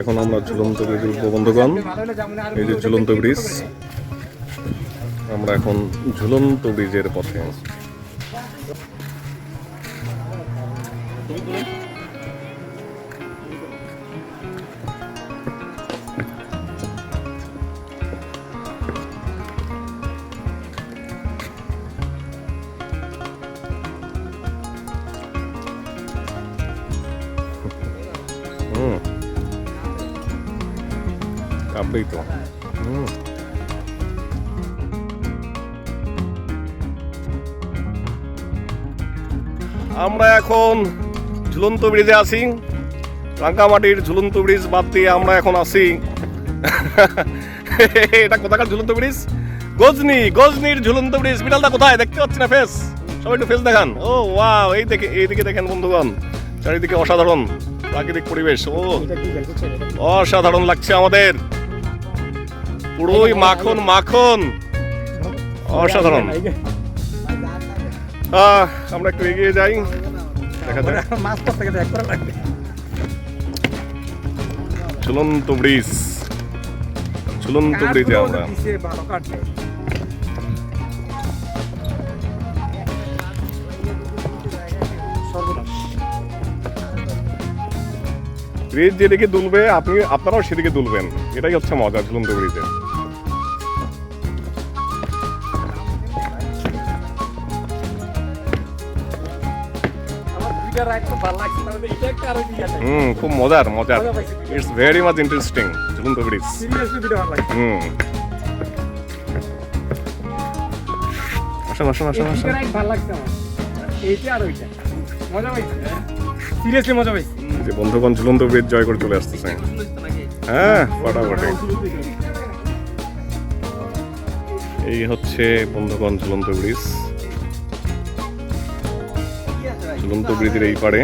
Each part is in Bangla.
এখন আমরা ঝুলন্ত ব্রিজ উঠবো বন্ধুগণ এই যে ঝুলন্ত ব্রিজ, আমরা এখন ঝুলন্ত ব্রিজের পথে তো হুম আমরা এখন ঝুলন্ত ব্রিজে আছি। রাঙ্কামাটির ঝুলন্ত ব্রিজ বাদ দিয়ে আমরা এখন আছি। এটা কোথাকার ঝুলন্ত ব্রিজ? গজনি গজনির ঝুলন্ত ব্রিজ। বিড়ালটা কোথায়? দেখতে পাচ্ছি না ফেস সবাই একটু ফেস দেখান। ও ওয়াও এই দেখে এইদিকে দেখেন বন্ধুগণ। চারিদিকে অসাধারণ প্রাকৃতিক পরিবেশ। ও অসাধারণ লাগছে আমাদের। পুরোই মাখন মাখন। অসাধারণ। আহ, আমরা একটু এগিয়ে যাই। দেখা যাক। লাগবে ঝুলন্ত ব্রিজ। ঝুলন্ত ব্রিজে আমরা। ব্রিজ যেদিকে দুলবে আপনি আপনারাও সেদিকে দুলবেন। এটাই হচ্ছে মজা ঝুলন্ত ব্রিজে। হুম খুব মজার মজার ইটস ভেরি মাচ ইন্টারেস্টিং ঝুলন্ত ব্রিজ হুম আসুন আসুন আসুন এই আসুন ভালো লাগছে আমার এইটা আর ওইটা। মজা পাইছি? সিরিয়াসলি মজা পাইছি? যে বন্ধুগণ ঝুলন্ত ব্রিজ জয় করে চলে আসতেছে। হ্যাঁ ফটাফটি। এই হচ্ছে বন্ধুগণ ঝুলন্ত ব্রিজ ঝুলন্ত ব্রিজের এই পারে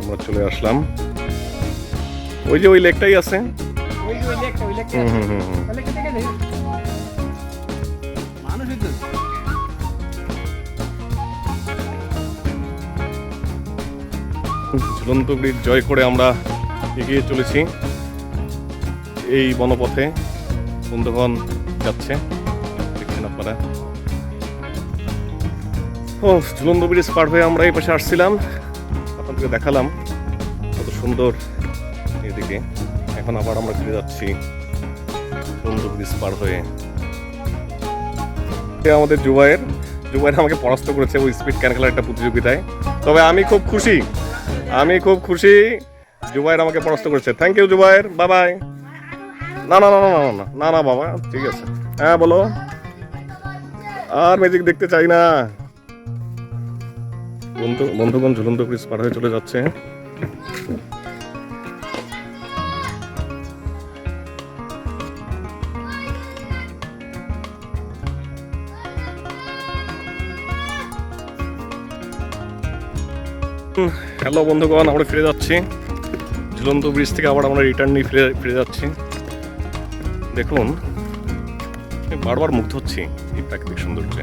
আমরা চলে আসলাম। ওই যে ওই লেকটাই আছে। ঝুলন্ত ব্রিজ জয় করে আমরা এগিয়ে চলেছি। এই বনপথে বন্ধুগণ যাচ্ছে। দেখছেন আপনারা। ও ঝুলন্ত ব্রিজ পার হয়ে আমরা এই পাশে আসছিলাম। আপনাদেরকে দেখালাম কত সুন্দর এদিকে। এখন আবার আমরা ফিরে যাচ্ছি ঝুলন্ত ব্রিজ পার হয়ে। আমাদের জুবাইয়ের জুবাইর আমাকে পরাস্ত করেছে ওই স্পিড ক্যান খেলার একটা প্রতিযোগিতায়। তবে আমি খুব খুশি। আমি খুব খুশি জুবাইর আমাকে পরাস্ত করেছে। Thank you Zubair. Bye bye না না না না না না না না, বাবা, ঠিক আছে। হ্যাঁ বলো। আর ম্যাজিক দেখতে চাই না। বন্ধু, বন্ধুগণ, ঝুলন্ত ব্রিজ পার হয়ে চলে যাচ্ছে। হ্যালো বন্ধুগণ, আমরা ফিরে যাচ্ছি। ঝুলন্ত ব্রিজ থেকে আবার আমরা রিটার্ন নিয়ে ফিরে ফিরে যাচ্ছি। দেখুন বারবার মুগ্ধ হচ্ছি। এই প্রাকৃতিক সৌন্দর্যে।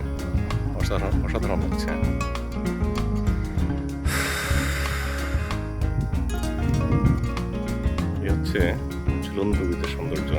অসাধারণ অসাধারণ লাগছে। বন্ধুদের সৌন্দর্য